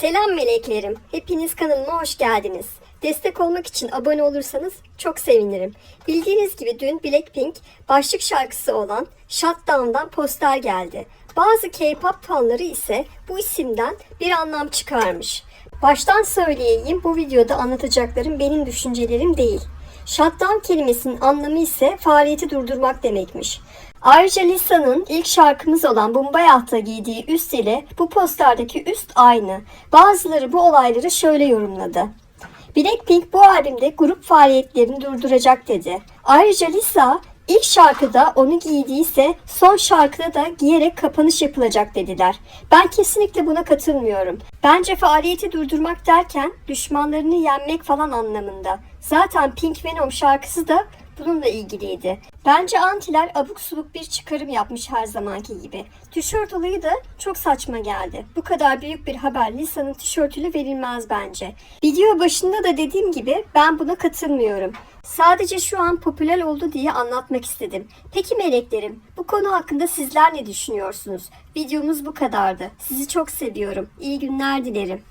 Selam meleklerim. Hepiniz kanalıma hoş geldiniz. Destek olmak için abone olursanız çok sevinirim. Bildiğiniz gibi dün Blackpink başlık şarkısı olan Shutdown'dan poster geldi. Bazı K-pop fanları ise bu isimden bir anlam çıkarmış. Baştan söyleyeyim bu videoda anlatacaklarım benim düşüncelerim değil. Shutdown kelimesinin anlamı ise faaliyeti durdurmak demekmiş. Ayrıca Lisa'nın ilk şarkımız olan Bumbayah'ta giydiği üst ile bu posterdeki üst aynı. Bazıları bu olayları şöyle yorumladı. Blackpink bu albümde grup faaliyetlerini durduracak dedi. Ayrıca Lisa ilk şarkıda onu giydiyse son şarkıda da giyerek kapanış yapılacak dediler. Ben kesinlikle buna katılmıyorum. Bence faaliyeti durdurmak derken düşmanlarını yenmek falan anlamında. Zaten Pink Venom şarkısı da bununla ilgiliydi. Bence antiler abuk subuk bir çıkarım yapmış her zamanki gibi. Tişört olayı da çok saçma geldi. Bu kadar büyük bir haber Lisa'nın tişörtüyle verilmez bence. Video başında da dediğim gibi ben buna katılmıyorum. Sadece şu an popüler oldu diye anlatmak istedim. Peki meleklerim, bu konu hakkında sizler ne düşünüyorsunuz? Videomuz bu kadardı. Sizi çok seviyorum. İyi günler dilerim.